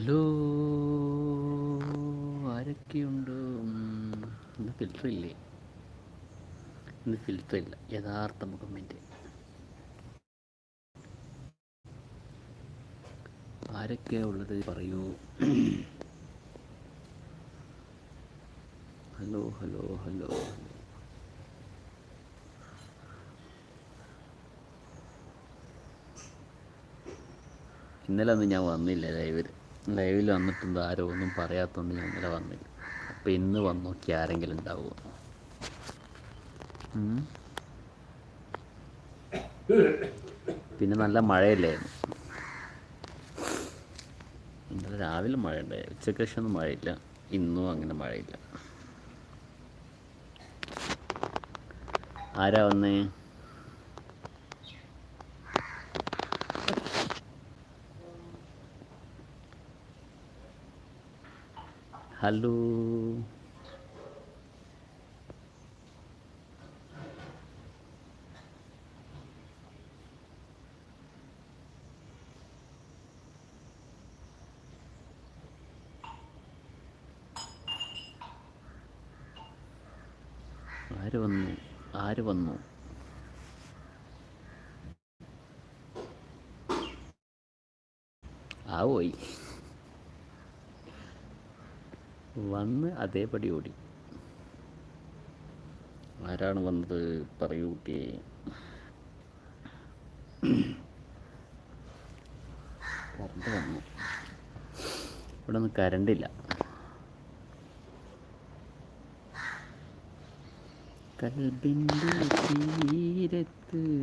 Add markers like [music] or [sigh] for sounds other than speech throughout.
Hello ആരൊക്കെയുണ്ട്? ഇന്ന് filter ഇല്ലേ? ഇന്ന് ഫിൽറ്റർ ഇല്ല യഥാർത്ഥ മുഖമെന്റെ ആരൊക്കെയാ ഉള്ളത്? പറയൂ. ഹലോ ഹലോ ഹലോ ഇന്നലെ ഒന്നും ഞാൻ വന്നില്ല ലൈവിൽ ലൈവിൽ വന്നിട്ടുണ്ട് ആരോ ഒന്നും പറയാത്തതുകൊണ്ട് ഞാൻ ഇന്നലെ വന്നില്ല. അപ്പോൾ ഇന്ന് വന്നോക്കി ആരെങ്കിലും ഉണ്ടാവുമോ പിന്നെ നല്ല മഴയല്ലായിരുന്നു ഇന്നലെ രാവിലെ മഴയുണ്ടായി. ഉച്ചയ്ക്ക് ശേഷം ഒന്നും മഴയില്ല. ഇന്നും അങ്ങനെ മഴയില്ല. ആരാ വന്നേ? ഹലോ ആര് വന്നു? ആര് വന്നു? ആ പോയി. വന്ന് അതേപടി ഓടി. ആരാണ് വന്നത് പറയൂ കുട്ടിയെ. കറണ്ട് വന്നു. ഇവിടെ ഒന്നും കരണ്ടില്ല. കൽബിന്റെ തീരത്ത്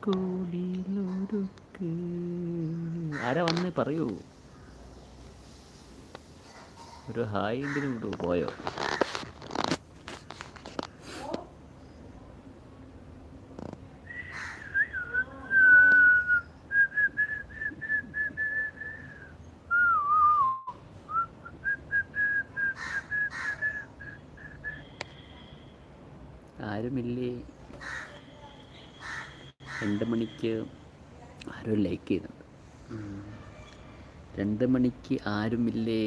കൂടിലൊരുക്ക് ആരാ വന്നേ പറയൂ. ഒരു ഹായ് എന്തിനും ഇട്ടു പോയോ? ആരുമില്ലേ? രണ്ട് മണിക്ക് ആരും ലൈക്ക് ചെയ്യുന്നുണ്ട്. രണ്ട് മണിക്ക് ആരുമില്ലേ?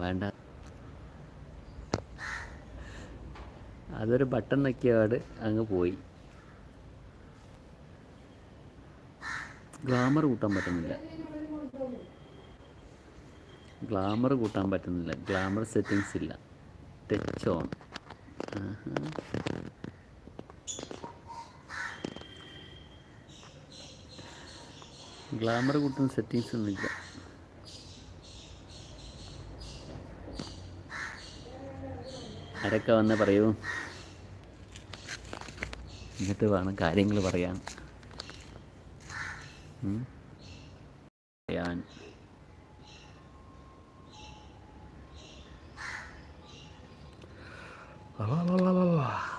വേണ്ട. അതൊരു ബട്ടൺ നക്കിയാട് അങ്ങ് പോയി. ഗ്ലാമർ കൂട്ടാൻ പറ്റുന്നില്ല. ഗ്ലാമർ കൂട്ടാൻ പറ്റുന്നില്ല. ഗ്ലാമർ സെറ്റിങ്സ് ഇല്ല. ടച്ച് ഓൺ ഗ്ലാമർ കൂട്ടുന്ന സെറ്റിങ്സ് ഒന്നുമില്ല ആരൊക്കെ വന്ന് പറയൂ? എന്നിട്ട് വേണം കാര്യങ്ങൾ പറയാൻ? പറയാൻ. കണ്ണിന്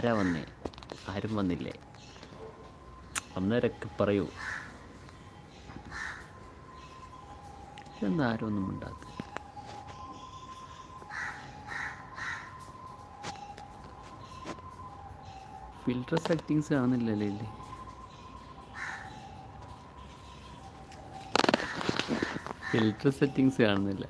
ആരാ വന്നേ? ആരും വന്നില്ലേ? അന്നേരൊക്കെ പറയൂ. എന്താ ആരും ഒന്നും ഉണ്ടാക്കുക ഫിൽട്ടർ സെറ്റിങ്സ് കാണുന്നില്ലല്ലേ ഇല്ലേ? ഫിൽട്ടർ സെറ്റിങ്സ് കാണുന്നില്ല.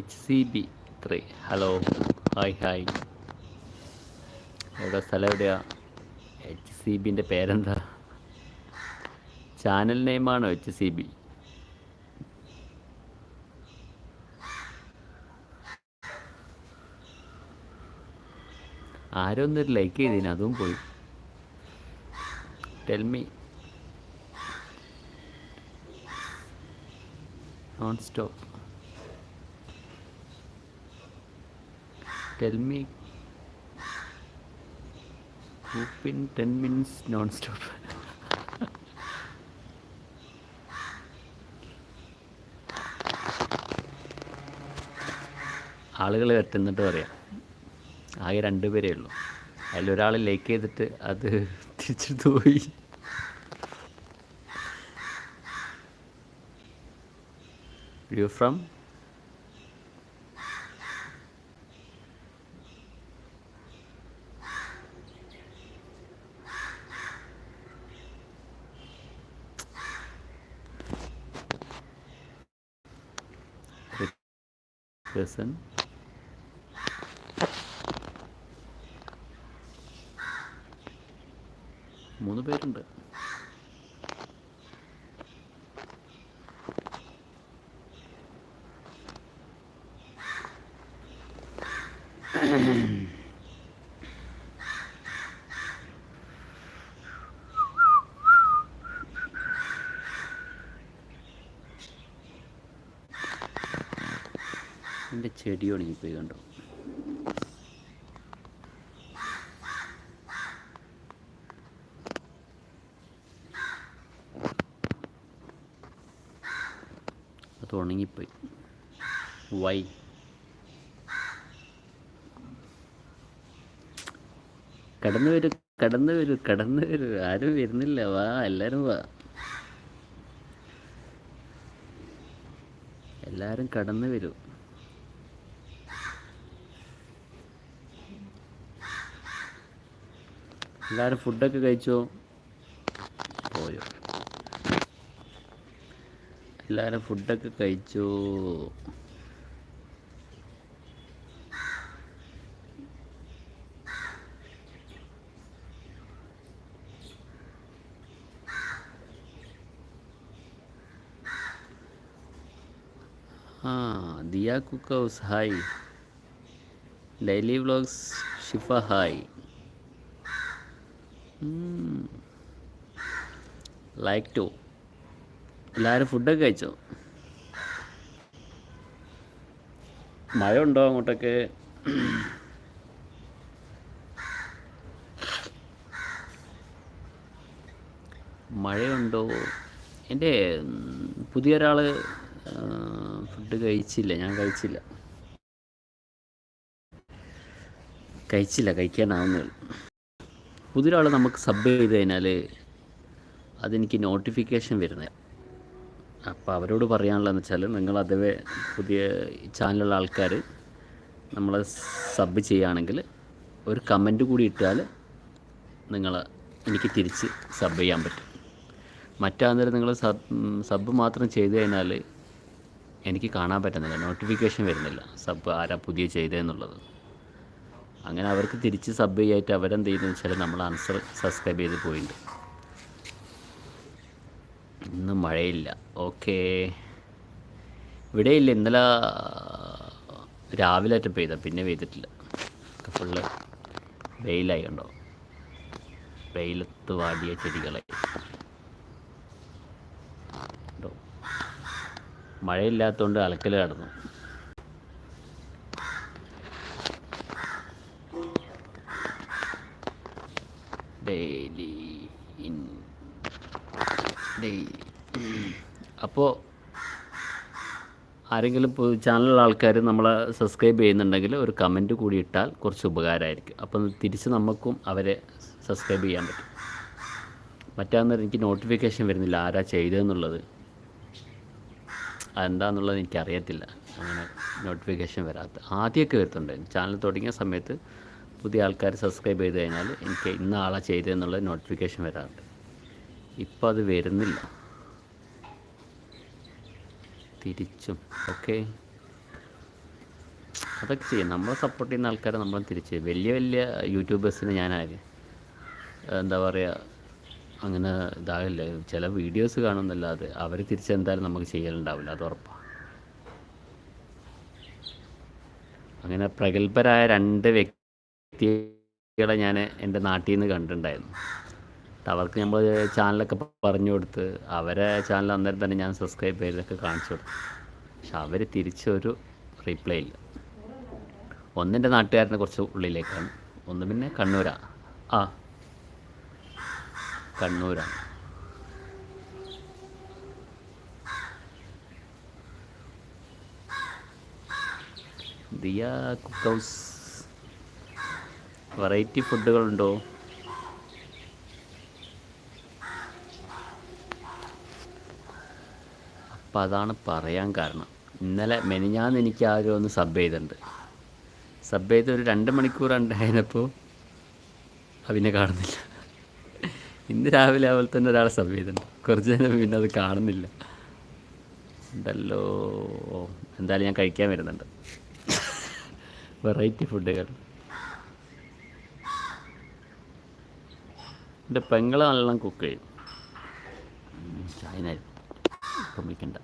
H C B three hello hi hi എവിടെ? സ്ഥലം എവിടെയാ? എച്ച് സി ബിന്റെ പേരെന്താ? ചാനൽ നെയിമാണോ എച്ച് സി ബി ആരോ ഒന്നൊരു ലൈക്ക് ചെയ്തിന്? അതും പോയി. Tell me non stop tell me pin 10 minutes non-stop. ആളുകൾ എത്തുന്നിട്ട് പറയാം. ആകെ രണ്ട് പേരേ ഉള്ളൂ. ഒരാൾ ലൈക്ക് ചെയ്തിട്ട് അത് തിരിച്ചെടുത്ത് പോയി. You from person. മൂന്ന് പേരുണ്ട്. എന്റെ [clears throat] ചെടി ഉണങ്ങിപ്പോയി കണ്ടോ? അത് ഉണങ്ങിപ്പോയി. വൈ. കടന്നു വരൂ കടന്നു വരൂ കടന്നു വരൂ. ആരും വരുന്നില്ല. വാ എല്ലാരും വാ. എല്ലാരും കടന്നു വരൂ. എല്ലാരും ഫുഡൊക്കെ കഴിച്ചോ? പോയോ? എല്ലാരും ഫുഡൊക്കെ കഴിച്ചോ? ആ Diya cookhouse hi. Daily vlogs Shifa hi. Like to എല്ലാവരും ഫുഡൊക്കെ കഴിച്ചോ? മഴ ഉണ്ടോ അങ്ങോട്ടൊക്കെ? മഴയുണ്ടോ? എന്റെ പുതിയൊരാൾ ഫുഡ് കഴിച്ചില്ല. ഞാൻ കഴിച്ചില്ല. കഴിച്ചില്ല. കഴിക്കാനാവുന്നേ പുതിയൊരാൾ നമുക്ക് സബ് ചെയ്ത് കഴിഞ്ഞാൽ അതെനിക്ക് നോട്ടിഫിക്കേഷൻ വരുന്നത് അപ്പോൾ അവരോട് പറയാനുള്ളതെന്ന് വെച്ചാൽ നിങ്ങൾ അതേ പുതിയ ചാനലുള്ള ആൾക്കാർ നമ്മൾ സബ് ചെയ്യുകയാണെങ്കിൽ ഒരു കമന്റ് കൂടി ഇട്ടാൽ നിങ്ങൾ എനിക്ക് തിരിച്ച് സബ് ചെയ്യാൻ പറ്റും. മറ്റാന്നേരം നിങ്ങൾ സബ് സബ് മാത്രം ചെയ്ത് കഴിഞ്ഞാൽ എനിക്ക് കാണാൻ പറ്റുന്നില്ല. നോട്ടിഫിക്കേഷൻ വരുന്നില്ല. സബ് ആരാ പുതിയ ചെയ്തതെന്നുള്ളത് അങ്ങനെ അവർക്ക് തിരിച്ച് സബ് ചെയ്യായിട്ട് അവരെന്ത് ചെയ്യുന്നതെന്ന് വെച്ചാൽ നമ്മൾ ആൻസർ സബ്സ്ക്രൈബ് ചെയ്ത് പോയിട്ടുണ്ട്. ഇന്ന് മഴയില്ല. ഓക്കേ. ഇല്ല ഇന്നലെ രാവിലെ ആയിട്ട് പെയ്ത. പിന്നെ പെയ്തിട്ടില്ല. ഫുള്ള് വെയിലായി കണ്ടോ? വെയിലത്ത് വാടിയ ചെടികളെ കണ്ടോ? മഴയില്ലാത്തതുകൊണ്ട് അലക്കൽ കടന്നു ഡെയിലി ഇൻ. ഡെയിലി അപ്പോൾ ആരെങ്കിലും ചാനലുള്ള ആൾക്കാർ നമ്മളെ സബ്സ്ക്രൈബ് ചെയ്യുന്നുണ്ടെങ്കിൽ ഒരു കമന്റ് കൂടി ഇട്ടാൽ കുറച്ച് ഉപകാരമായിരിക്കും. അപ്പം തിരിച്ച് നമുക്കും അവരെ സബ്സ്ക്രൈബ് ചെയ്യാൻ പറ്റും. മറ്റാന്നേരം എനിക്ക് നോട്ടിഫിക്കേഷൻ വരുന്നില്ല. ആരാ ചെയ്തതെന്നുള്ളത് അതെന്താന്നുള്ളത് എനിക്കറിയത്തില്ല. അങ്ങനെ നോട്ടിഫിക്കേഷൻ വരാത്ത ആദ്യമൊക്കെ വരുത്തുണ്ടായിരുന്നു ചാനൽ തുടങ്ങിയ സമയത്ത് പുതിയ ആൾക്കാർ സബ്സ്ക്രൈബ് ചെയ്ത് കഴിഞ്ഞാൽ എനിക്ക് ഇന്ന ആളാ ചെയ്തതെന്നുള്ള നോട്ടിഫിക്കേഷൻ വരാറുണ്ട്. ഇപ്പോൾ അത് വരുന്നില്ല. തിരിച്ചും ഓക്കെ? അതൊക്കെ ചെയ്യും. നമ്മളെ സപ്പോർട്ട് ചെയ്യുന്ന ആൾക്കാരെ നമ്മൾ തിരിച്ച് വലിയ വലിയ യൂട്യൂബേഴ്സിന് ഞാനാര് എന്താ പറയുക അങ്ങനെ ഇതാകില്ല. ചില വീഡിയോസ് കാണുന്നല്ലാതെ അവർ തിരിച്ചെന്തായാലും നമുക്ക് ചെയ്യലുണ്ടാവില്ല അത് ഉറപ്പാണ് അങ്ങനെ പ്രഗത്ഭരായ രണ്ട് വ്യക്തികളെ ഞാൻ എന്റെ നാട്ടിൽ നിന്ന് കണ്ടിട്ടുണ്ടായിരുന്നു. അവർക്ക് നമ്മൾ ചാനലൊക്കെ പറഞ്ഞു കൊടുത്ത് അവരെ ചാനൽ അന്നേരം തന്നെ ഞാൻ സബ്സ്ക്രൈബ് ചെയ്തൊക്കെ കാണിച്ചു കൊടുത്തു. പക്ഷെ അവർ തിരിച്ചൊരു റീപ്ലൈ ഇല്ല. ഒന്നിന്റെ നാട്ടുകാരനെ കുറച്ച് ഉള്ളിലേക്കാണ്. ഒന്ന് പിന്നെ കണ്ണൂരാ. ആ. കണ്ണൂരാ. Diya cook house. വെറൈറ്റി ഫുഡുകളുണ്ടോ? അപ്പം അതാണ് പറയാൻ കാരണം. ഇന്നലെ മെനിഞ്ഞാന്ന് എനിക്ക് ആരും ഒന്ന് സബ് ചെയ്തിട്ടുണ്ട്. സബ് ചെയ്ത് ഒരു രണ്ട് മണിക്കൂർ ഉണ്ടായിരുന്നപ്പോൾ അവനെ കാണുന്നില്ല. ഇന്ന് രാവിലെ അതുപോലെ തന്നെ ഒരാളെ സബ് ചെയ്തിട്ടുണ്ട്. കുറച്ച് നേരം പിന്നെ അത് കാണുന്നില്ല. ഉണ്ടല്ലോ. എന്തായാലും ഞാൻ കഴിക്കാൻ വരുന്നുണ്ട്. വെറൈറ്റി ഫുഡുകൾ എന്റെ പെങ്ങളെ നല്ലോണം കുക്ക് ചെയ്യും. ചായനായിരുന്നു. ഇപ്പം വിളിക്കണ്ട.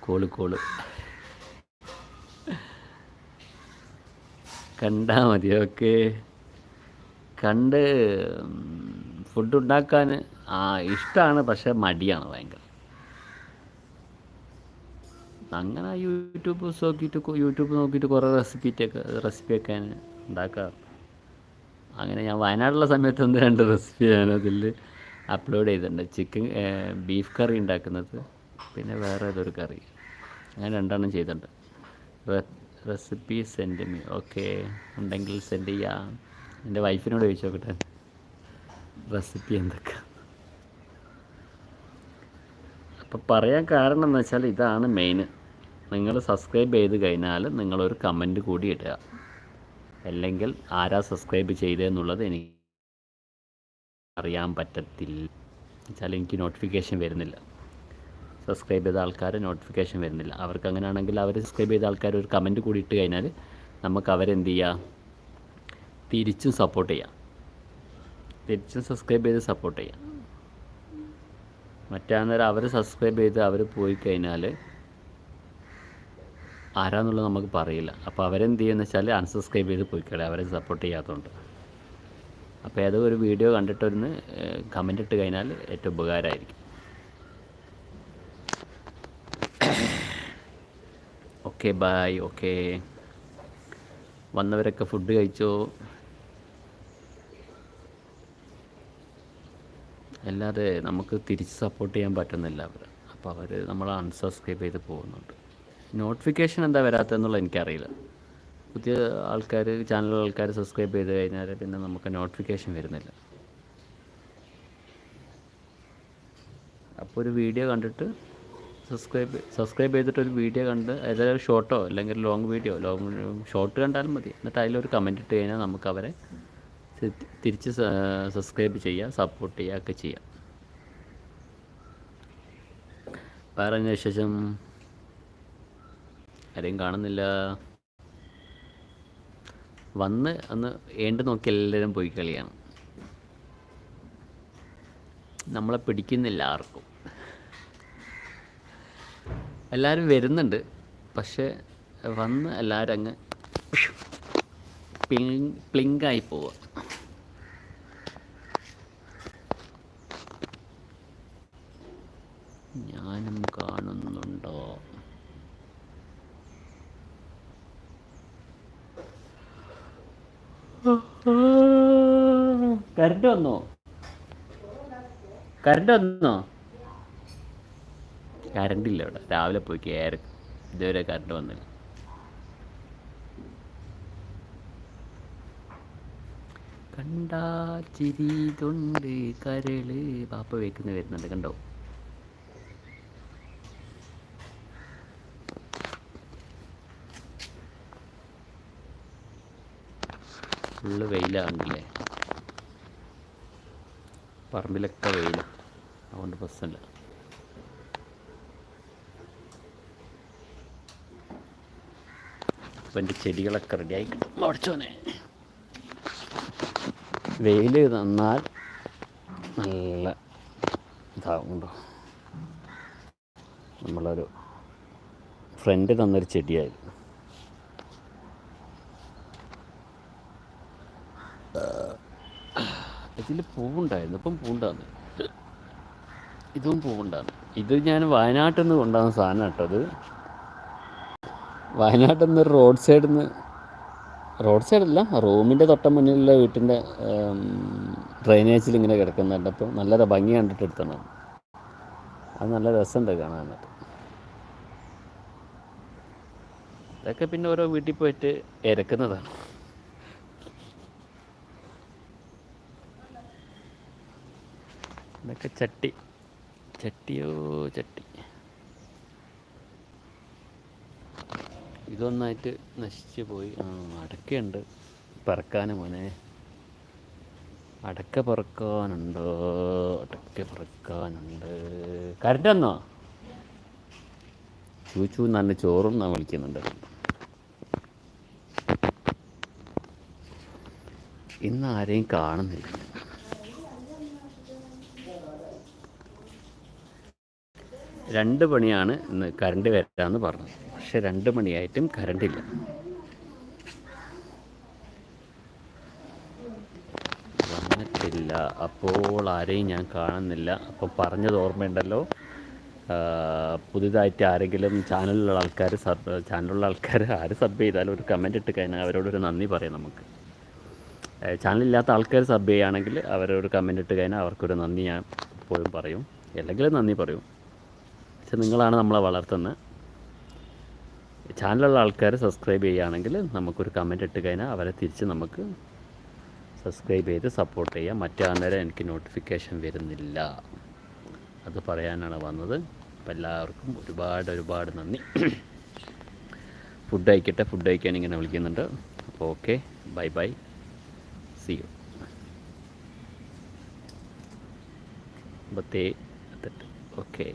Call call. കണ്ടാ മതി ഓക്കെ. കണ്ട് ഫുഡ് ഉണ്ടാക്കാൻ ആ ഇഷ്ടമാണ് പക്ഷെ മടിയാണ് ഭയങ്കര. അങ്ങനെ യൂട്യൂബ് നോക്കിയിട്ട് യൂട്യൂബ് നോക്കിയിട്ട് കുറേ റെസിപ്പിറ്റൊക്കെ റെസിപ്പി ഒക്കെ ഉണ്ടാക്കാറുണ്ട്. അങ്ങനെ ഞാൻ വയനാട്ടിലുള്ള സമയത്ത് ഒന്ന് രണ്ട് റെസിപ്പി ഞാൻ അതിൽ അപ്ലോഡ് ചെയ്തിട്ടുണ്ട്. ചിക്കൻ ബീഫ് കറി ഉണ്ടാക്കുന്നത്. പിന്നെ വേറെ ഏതൊരു കറി അങ്ങനെ രണ്ടെണ്ണം ചെയ്തിട്ടുണ്ട്. റെസിപ്പി സെൻഡ് മീ ഓക്കെ ഉണ്ടെങ്കിൽ സെൻഡ് ചെയ്യാം. എന്റെ വൈഫിനോട് ചോദിച്ചു നോക്കട്ടെ. റെസിപ്പി എന്തൊക്കെ? അപ്പോൾ പറയാൻ കാരണം എന്ന് വെച്ചാൽ ഇതാണ് മെയിൻ നിങ്ങൾ സബ്സ്ക്രൈബ് ചെയ്ത് കഴിഞ്ഞാൽ നിങ്ങളൊരു കമന്റ് കൂടി ഇടുക. അല്ലെങ്കിൽ ആരാ സബ്സ്ക്രൈബ് ചെയ്തതെന്നുള്ളത് എനിക്ക് അറിയാൻ പറ്റത്തില്ല. വെച്ചാൽ എനിക്ക് നോട്ടിഫിക്കേഷൻ വരുന്നില്ല. സബ്സ്ക്രൈബ് ചെയ്ത ആൾക്കാർ നോട്ടിഫിക്കേഷൻ വരുന്നില്ല. അവർക്ക് അങ്ങനെയാണെങ്കിൽ അവർ സബ്സ്ക്രൈബ് ചെയ്ത ആൾക്കാർ ഒരു കമന്റ് കൂടി ഇട്ട് കഴിഞ്ഞാൽ നമുക്ക് അവരെന്ത് ചെയ്യുക തിരിച്ചും സപ്പോർട്ട് ചെയ്യാം. തിരിച്ചും സബ്സ്ക്രൈബ് ചെയ്ത് സപ്പോർട്ട് ചെയ്യാം. മറ്റാന്നേരം അവർ സബ്സ്ക്രൈബ് ചെയ്ത് അവർ പോയി കഴിഞ്ഞാൽ ആരാന്നുള്ളത് നമുക്ക് പറയില്ല. അപ്പോൾ അവരെന്ത് ചെയ്യുമെന്ന് വെച്ചാൽ അൺസബ്സ്ക്രൈബ് ചെയ്ത് പോയിക്കളെ അവരെ സപ്പോർട്ട് ചെയ്യാത്തതുകൊണ്ട് അപ്പോൾ ഏതോ ഒരു വീഡിയോ കണ്ടിട്ടൊന്ന് കമന്റ് ഇട്ട് കഴിഞ്ഞാൽ ഏറ്റവും ഉപകാരമായിരിക്കും. ഓക്കെ ബായ് ഓക്കെ വന്നവരൊക്കെ ഫുഡ് കഴിച്ചോ? അല്ലാതെ നമുക്ക് തിരിച്ച് സപ്പോർട്ട് ചെയ്യാൻ പറ്റുന്നില്ല അവർ അപ്പോൾ അവർ നമ്മൾ അൺസബ്സ്ക്രൈബ് ചെയ്ത് പോകുന്നുണ്ട്. നോട്ടിഫിക്കേഷൻ എന്താ വരാത്തതെന്നുള്ളത് എനിക്കറിയില്ല. പുതിയ ആൾക്കാർ ചാനൽ ആൾക്കാർ സബ്സ്ക്രൈബ് ചെയ്ത് കഴിഞ്ഞാൽ പിന്നെ നമുക്ക് നോട്ടിഫിക്കേഷൻ വരുന്നില്ല. അപ്പോൾ ഒരു വീഡിയോ കണ്ടിട്ട് സബ്സ്ക്രൈബ് സബ്സ്ക്രൈബ് ചെയ്തിട്ട് ഒരു വീഡിയോ കണ്ട് ഏതായാലും ഷോർട്ടോ അല്ലെങ്കിൽ ലോങ് വീഡിയോ ലോങ് ഷോർട്ട് കണ്ടാലും മതി. എന്നിട്ട് അതിലൊരു കമന്റ് ഇട്ട് കഴിഞ്ഞാൽ നമുക്ക് അവരെ തിരിച്ച് സബ്സ്ക്രൈബ് ചെയ്യുക സപ്പോർട്ട് ചെയ്യുക ഒക്കെ ചെയ്യാം. വേറെ അതിന് ശേഷം ആരെയും കാണുന്നില്ല. വന്ന് അന്ന് ഏണ്ട് നോക്കി എല്ലാവരും പോയി കളിയാണ്. നമ്മളെ പിടിക്കുന്നില്ല ആർക്കും. എല്ലാവരും വരുന്നുണ്ട്. പക്ഷേ വന്ന് എല്ലാവരും അങ്ങ് പ്ലിങ് പ്ലിങ്കായി പോവുക കരണ്ട് വന്നോ? കരണ്ട് വന്നോ? കറണ്ട് ഇല്ല ഇവിടെ. രാവിലെ പോയി കയറി. ഇതുവരെ കരണ്ട് വന്നില്ല. കണ്ടാ ചിരി തൊണ്ട് കരൾ. പാപ്പ വെക്കുന്ന വരുന്നുണ്ട് കണ്ടോ? ഫുള്ള് വെയിലാണല്ലേ പറമ്പിലൊക്കെ വെയിലാണ് അതുകൊണ്ട് പ്രശ്നമില്ല. അപ്പം എന്റെ ചെടികളൊക്കെ റെഡിയായി മുടച്ചോനെ വെയിൽ തന്നാൽ നല്ല ഇതാകുണ്ടോ നമ്മളൊരു ഫ്രണ്ട് തന്നൊരു ചെടിയായിരുന്നു. ഇതിൽ പൂവുണ്ടായിരുന്നു. ഇപ്പം പൂണ്ടാന്ന് ഇതും പൂവുണ്ടാണ് ഇത് ഞാൻ വയനാട്ടിൽ നിന്ന് കൊണ്ടുവന്ന സാധനം കേട്ടത് വയനാട്ടിൽ നിന്ന് റോഡ് സൈഡിൽ നിന്ന് റോഡ് സൈഡല്ല റൂമിന്റെ തൊട്ട മുന്നിലുള്ള വീട്ടിന്റെ ഡ്രൈനേജിൽ ഇങ്ങനെ കിടക്കുന്നുണ്ട്. അപ്പോൾ നല്ല ഭംഗി കണ്ടിട്ട് എടുത്തണം. അത് നല്ല രസമുണ്ട് കാണാനായിട്ട്. ഇതൊക്കെ പിന്നെ ഓരോ വീട്ടിൽ പോയിട്ട് ഇരക്കുന്നതാണ്. ഇതൊക്കെ ചട്ടി. ചട്ടിയോ ചട്ടി. ഇതൊന്നായിട്ട് നശിച്ചു പോയി. ആ അടക്കയുണ്ട്. പറക്കാന് മോനെ. അടക്ക പറക്കാനുണ്ടോ? അടക്ക പറക്കാനുണ്ട്. കരണ്ട് വന്നോ? ചൂച്ചു നല്ല ചോറും നാ വിളിക്കുന്നുണ്ട്. ഇന്ന് ആരെയും കാണുന്നില്ല. രണ്ട് മണിയാണ് ഇന്ന് കറണ്ട് വരാമെന്ന് പറഞ്ഞത്. പക്ഷെ രണ്ട് മണിയായിട്ടും കറണ്ടില്ല വന്നിട്ടില്ല. അപ്പോൾ ആരെയും ഞാൻ കാണുന്നില്ല. അപ്പോൾ പറഞ്ഞത് ഓർമ്മയുണ്ടല്ലോ. പുതിയതായിട്ട് ആരെങ്കിലും ചാനലിലുള്ള ആൾക്കാർ സബ് ചാനലിലുള്ള ആൾക്കാർ ആര് സബ് ചെയ്താലും ഒരു കമന്റ് ഇട്ട് കഴിഞ്ഞാൽ അവരോടൊരു നന്ദി പറയാം നമുക്ക്. ചാനലില്ലാത്ത ആൾക്കാർ സബ് ചെയ്യുകയാണെങ്കിൽ അവരൊരു കമന്റ് ഇട്ട് കഴിഞ്ഞാൽ അവർക്കൊരു നന്ദി ഞാൻ എപ്പോഴും പറയും. അല്ലെങ്കിൽ നന്ദി പറയും. പക്ഷെ നിങ്ങളാണ് നമ്മളെ വളർത്തുന്നത് ചാനലുള്ള ആൾക്കാർ സബ്സ്ക്രൈബ് ചെയ്യുകയാണെങ്കിൽ നമുക്കൊരു കമന്റ് ഇട്ട് കഴിഞ്ഞാൽ അവരെ തിരിച്ച് നമുക്ക് സബ്സ്ക്രൈബ് ചെയ്ത് സപ്പോർട്ട് ചെയ്യാം. മറ്റാന്നേരം എനിക്ക് നോട്ടിഫിക്കേഷൻ വരുന്നില്ല. അത് പറയാനാണ് വന്നത്. അപ്പോൾ എല്ലാവർക്കും ഒരുപാട് ഒരുപാട് നന്ദി. ഫുഡ് അയക്കട്ടെ ഫുഡ് അയക്കാൻ ഇങ്ങനെ വിളിക്കുന്നുണ്ട്. അപ്പോൾ okay bye bye see you ബത്തേ okay